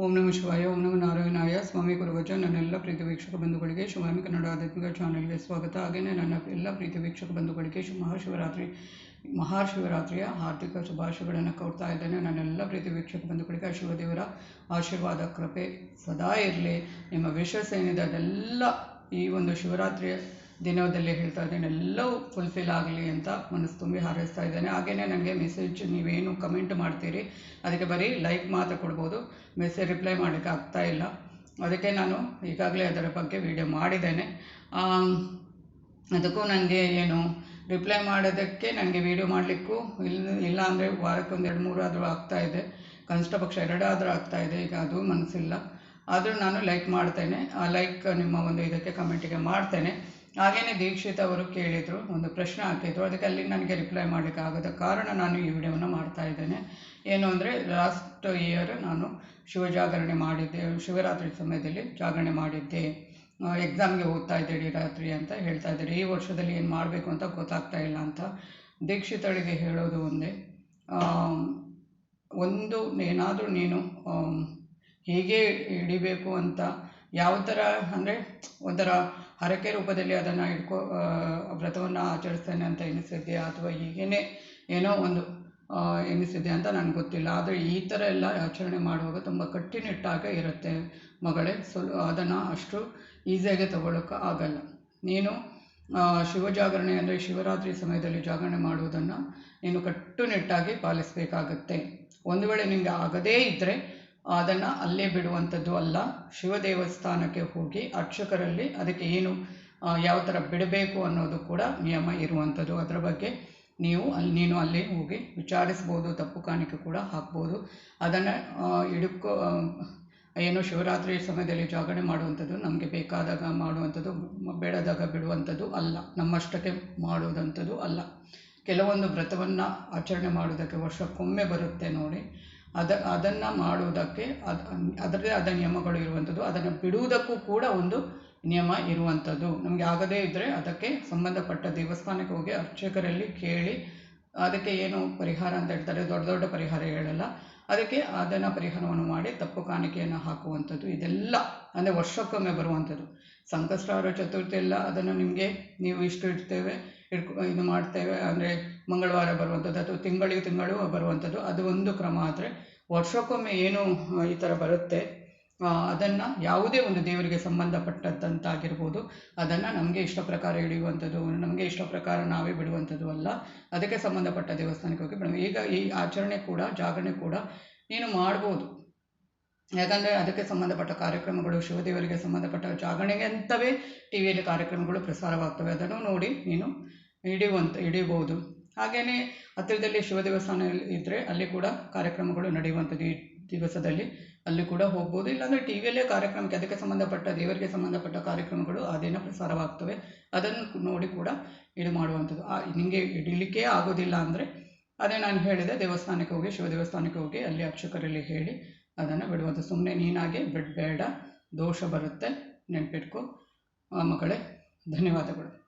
ಓಂ ನಮ ಶಿವಾಯ, ಓಂ ನಮಃ ನಾರಾಯಣಾಯ. ಸ್ವಾಮಿ ನನ್ನ ನನ್ನೆಲ್ಲ ಪ್ರೀತಿ ವೀಕ್ಷಕ ಬಂಧುಗಳಿಗೆ ಶಿವಾಮಿ ಕನ್ನಡ ಆಧ್ಯಾತ್ಮಿಕ ಚಾನೆಲ್ಗೆ ಸ್ವಾಗತ. ಹಾಗೆಯೇ ನನ್ನ ಎಲ್ಲ ಪ್ರೀತಿ ವೀಕ್ಷಕ ಬಂಧುಗಳಿಗೆ ಮಹಾಶಿವರಾತ್ರಿ, ಮಹಾಶಿವರಾತ್ರಿಯ ಹಾರ್ದಿಕ ಶುಭಾಶಯಗಳನ್ನು ಕೋರ್ತಾ ಇದ್ದೇನೆ. ನನ್ನೆಲ್ಲ ಪ್ರೀತಿ ವೀಕ್ಷಕ ಬಂಧುಗಳಿಗೆ ಆ ಶಿವದೇವರ ಆಶೀರ್ವಾದ, ಕೃಪೆ ಸದಾ ಇರಲಿ. ನಿಮ್ಮ ವಿಶ್ವಾಸ ಏನಿದೆ ಅದೆಲ್ಲ ಈ ಒಂದು ಶಿವರಾತ್ರಿಯ ದಿನದಲ್ಲಿ ಹೇಳ್ತಾ ಇದ್ದೇನೆ, ಎಲ್ಲವೂ ಫುಲ್ಫಿಲ್ ಆಗಲಿ ಅಂತ ಮನಸ್ಸು ತುಂಬಿ ಹಾರೈಸ್ತಾ ಇದ್ದೇನೆ. ಹಾಗೆಯೇ ನನಗೆ ಮೆಸೇಜ್ ನೀವೇನು ಕಮೆಂಟ್ ಮಾಡ್ತೀರಿ, ಅದಕ್ಕೆ ಬರೀ ಲೈಕ್ ಮಾತ್ರ ಕೊಡ್ಬೋದು. ಮೆಸೇಜ್ ರಿಪ್ಲೈ ಮಾಡಲಿಕ್ಕೆ ಆಗ್ತಾ ಇಲ್ಲ. ಅದಕ್ಕೆ ನಾನು ಈಗಾಗಲೇ ಅದರ ಬಗ್ಗೆ ವಿಡಿಯೋ ಮಾಡಿದ್ದೇನೆ. ಅದಕ್ಕೂ ನನಗೆ ಏನು ರಿಪ್ಲೈ ಮಾಡೋದಕ್ಕೆ ನನಗೆ ವಿಡಿಯೋ ಮಾಡಲಿಕ್ಕೂ ಇಲ್ಲ ಇಲ್ಲ ಅಂದರೆ ವಾರಕ್ಕೆ ಒಂದು ಎರಡು ಮೂರು ಆದರೂ ಆಗ್ತಾ ಇದೆ. ಕನಿಷ್ಠ ಪಕ್ಷ ಎರಡಾದರೂ ಇದೆ, ಈಗ ಅದು ಮನಸ್ಸಿಲ್ಲ. ಆದರೂ ನಾನು ಲೈಕ್ ಮಾಡ್ತೇನೆ. ಆ ಲೈಕ್ ನಿಮ್ಮ ಒಂದು ಇದಕ್ಕೆ ಕಮೆಂಟಿಗೆ ಮಾಡ್ತೇನೆ. ಹಾಗೆಯೇ ದೀಕ್ಷಿತ್ ಅವರು ಕೇಳಿದರು, ಒಂದು ಪ್ರಶ್ನೆ ಹಾಕಿದ್ರು ಅದಕ್ಕೆ ಅಲ್ಲಿ ನನಗೆ ರಿಪ್ಲೈ ಮಾಡಲಿಕ್ಕೆ ಆಗದ ಕಾರಣ ನಾನು ಈ ವಿಡಿಯೋವನ್ನು ಮಾಡ್ತಾ ಇದ್ದೇನೆ. ಏನು ಅಂದರೆ ಲಾಸ್ಟ್ ಇಯರ್ ನಾನು ಶಿವ ಜಾಗರಣೆ ಮಾಡಿದ್ದೆ, ಶಿವರಾತ್ರಿ ಸಮಯದಲ್ಲಿ ಜಾಗರಣೆ ಮಾಡಿದ್ದೆ. ಎಕ್ಸಾಮ್ಗೆ ಓದ್ತಾ ಇದ್ದೆ ಇಡೀ ರಾತ್ರಿ ಅಂತ ಹೇಳ್ತಾ ಇದ್ದೀರಿ. ಈ ವರ್ಷದಲ್ಲಿ ಏನು ಮಾಡಬೇಕು ಅಂತ ಗೊತ್ತಾಗ್ತಾ ಇಲ್ಲ ಅಂತ ದೀಕ್ಷಿತಳಿಗೆ ಹೇಳೋದು ಒಂದೇ. ಒಂದು ಏನಾದರೂ ನೀನು ಹೇಗೆ ಹಿಡಿಬೇಕು ಅಂತ ಯಾವ ಥರ ಅಂದರೆ ಒಂಥರ ಹರಕೆ ರೂಪದಲ್ಲಿ ಅದನ್ನು ಇಟ್ಕೊ ವ್ರತವನ್ನು ಆಚರಿಸ್ತೇನೆ ಅಂತ ಎನಿಸಿದೆಯಾ ಅಥವಾ ಹೀಗೇ ಏನೋ ಒಂದು ಎನಿಸಿದೆ ಅಂತ ನನಗೆ ಗೊತ್ತಿಲ್ಲ. ಆದರೆ ಈ ಥರ ಎಲ್ಲ ಆಚರಣೆ ಮಾಡುವಾಗ ತುಂಬ ಕಟ್ಟುನಿಟ್ಟಾಗಿ ಇರುತ್ತೆ ಮಗಳೇ. ಸೊ ಅದನ್ನು ಅಷ್ಟು ಈಸಿಯಾಗಿ ತಗೊಳ್ಳೋಕೆ ಆಗಲ್ಲ. ನೀನು ಆ, ಶಿವ ಜಾಗರಣೆ ಅಂದರೆ ಶಿವರಾತ್ರಿ ಸಮಯದಲ್ಲಿ ಜಾಗರಣೆ ಮಾಡುವುದನ್ನು ನೀನು ಕಟ್ಟುನಿಟ್ಟಾಗಿ ಪಾಲಿಸಬೇಕಾಗತ್ತೆ. ಒಂದು ವೇಳೆ ನಿಮಗೆ ಆಗದೇ ಇದ್ದರೆ ಅದನ್ನು ಅಲ್ಲೇ ಬಿಡುವಂಥದ್ದು ಅಲ್ಲ. ಶಿವ ದೇವಸ್ಥಾನಕ್ಕೆ ಹೋಗಿ ಅರ್ಚಕರಲ್ಲಿ ಅದಕ್ಕೆ ಏನು ಯಾವ ಥರ ಬಿಡಬೇಕು ಅನ್ನೋದು ಕೂಡ ನಿಯಮ ಇರುವಂಥದ್ದು. ಅದರ ಬಗ್ಗೆ ನೀವು ಅಲ್ಲಿ ನೀನು ಅಲ್ಲಿ ಹೋಗಿ ವಿಚಾರಿಸ್ಬೋದು, ತಪ್ಪು ಕಾಣಿಕೆ ಕೂಡ ಹಾಕ್ಬೋದು. ಅದನ್ನು ಇಡುಕೋ ಏನು ಶಿವರಾತ್ರಿ ಸಮಯದಲ್ಲಿ ಜಾಗರಣೆ ಮಾಡುವಂಥದ್ದು ನಮಗೆ ಬೇಕಾದಾಗ ಮಾಡುವಂಥದ್ದು ಬೇಡದಾಗ ಬಿಡುವಂಥದ್ದು ಅಲ್ಲ. ನಮ್ಮಷ್ಟಕ್ಕೆ ಮಾಡುವುದಂಥದ್ದು ಅಲ್ಲ. ಕೆಲವೊಂದು ವ್ರತವನ್ನು ಆಚರಣೆ ಮಾಡುವುದಕ್ಕೆ ವರ್ಷಕ್ಕೊಮ್ಮೆ ಬರುತ್ತೆ ನೋಡಿ. ಅದ, ಅದನ್ನು ಮಾಡುವುದಕ್ಕೆ ಅದು, ಅದರದೇ ಆದ ನಿಯಮಗಳು ಇರುವಂಥದ್ದು. ಅದನ್ನು ಬಿಡುವುದಕ್ಕೂ ಕೂಡ ಒಂದು ನಿಯಮ ಇರುವಂಥದ್ದು. ನಮಗೆ ಆಗದೇ ಇದ್ದರೆ ಅದಕ್ಕೆ ಸಂಬಂಧಪಟ್ಟ ದೇವಸ್ಥಾನಕ್ಕೆ ಹೋಗಿ ಅರ್ಚಕರಲ್ಲಿ ಕೇಳಿ, ಅದಕ್ಕೆ ಏನು ಪರಿಹಾರ ಅಂತ ಹೇಳ್ತಾರೆ. ದೊಡ್ಡ ದೊಡ್ಡ ಪರಿಹಾರ ಹೇಳಲ್ಲ. ಅದಕ್ಕೆ ಅದನ್ನು ಪರಿಹಾರವನ್ನು ಮಾಡಿ ತಪ್ಪು ಕಾಣಿಕೆಯನ್ನು ಹಾಕುವಂಥದ್ದು. ಇದೆಲ್ಲ ಅಂದರೆ ವರ್ಷಕ್ಕೊಮ್ಮೆ ಬರುವಂಥದ್ದು. ಸಂಕಷ್ಟಾರ ಚತುರ್ಥಿ ಇಲ್ಲ ಅದನ್ನು ನಿಮಗೆ ನೀವು ಇಷ್ಟು ಇಡ್ತೇವೆ ಇಟ್ಕೊ ಇದು ಮಾಡ್ತೇವೆ. ಅಂದರೆ ಮಂಗಳವಾರ ಬರುವಂಥದ್ದು ಅಥವಾ ತಿಂಗಳಿಗೆ ತಿಂಗಳು ಬರುವಂಥದ್ದು, ಅದು ಒಂದು ಕ್ರಮ. ಆದರೆ ವರ್ಷಕ್ಕೊಮ್ಮೆ ಏನು ಈ ಥರ ಬರುತ್ತೆ ಅದನ್ನು ಯಾವುದೇ ಒಂದು ದೇವರಿಗೆ ಸಂಬಂಧಪಟ್ಟದ್ದಂತಾಗಿರ್ಬೋದು ಅದನ್ನು ನಮಗೆ ಇಷ್ಟ ಪ್ರಕಾರ ಹಿಡಿಯುವಂಥದ್ದು, ನಮಗೆ ಇಷ್ಟ ಪ್ರಕಾರ ನಾವೇ ಬಿಡುವಂಥದ್ದು ಅಲ್ಲ. ಅದಕ್ಕೆ ಸಂಬಂಧಪಟ್ಟ ದೇವಸ್ಥಾನಕ್ಕೆ ಹೋಗಿ ಈಗ ಈ ಆಚರಣೆ ಕೂಡ, ಜಾಗರಣೆ ಕೂಡ ನೀನು ಮಾಡ್ಬೋದು. ಯಾಕಂದರೆ ಅದಕ್ಕೆ ಸಂಬಂಧಪಟ್ಟ ಕಾರ್ಯಕ್ರಮಗಳು, ಶಿವದೇವರಿಗೆ ಸಂಬಂಧಪಟ್ಟ ಜಾಗರಣೆಗೆ ಅಂತವೇ ಟಿ ವಿಯಲ್ಲಿ ಕಾರ್ಯಕ್ರಮಗಳು ಪ್ರಸಾರವಾಗ್ತವೆ. ಅದನ್ನು ನೋಡಿ ನೀನು ಹಿಡಿಯುವಂಥ ಹಿಡಿಬೋದು ಹಾಗೆಯೇ ಹತ್ತಿರದಲ್ಲಿ ಶಿವ ದೇವಸ್ಥಾನ ಇದ್ದರೆ ಅಲ್ಲಿ ಕೂಡ ಕಾರ್ಯಕ್ರಮಗಳು ನಡೆಯುವಂಥದ್ದು ಈ ದಿವಸದಲ್ಲಿ. ಅಲ್ಲಿ ಕೂಡ ಹೋಗ್ಬೋದು. ಇಲ್ಲಾಂದರೆ ಟಿ ವಿಯಲ್ಲೇ ಕಾರ್ಯಕ್ರಮಕ್ಕೆ, ಅದಕ್ಕೆ ಸಂಬಂಧಪಟ್ಟ, ದೇವರಿಗೆ ಸಂಬಂಧಪಟ್ಟ ಕಾರ್ಯಕ್ರಮಗಳು ಆ ದಿನ ಪ್ರಸಾರವಾಗ್ತವೆ. ಅದನ್ನು ನೋಡಿ ಕೂಡ ಇದು ಮಾಡುವಂಥದ್ದು. ಆ ನಿಮಗೆ ಹಿಡಿಲಿಕ್ಕೆ ಆಗೋದಿಲ್ಲ ಅಂದರೆ, ಅದೇ ನಾನು ಹೇಳಿದೆ ದೇವಸ್ಥಾನಕ್ಕೆ ಹೋಗಿ, ಶಿವ ದೇವಸ್ಥಾನಕ್ಕೆ ಹೋಗಿ ಅಲ್ಲಿ ಅರ್ಚಕರಲ್ಲಿ ಹೇಳಿ ಅದನ್ನು ಬಿಡುವಂಥ ಸುಮ್ಮನೆ ನೀನಾಗೆ ಬಿಡಬೇಡ. ದೋಷ ಬರುತ್ತೆ. ನೆನಪಿಟ್ಕೋ. ಮಗಳೇ ಧನ್ಯವಾದಗಳು.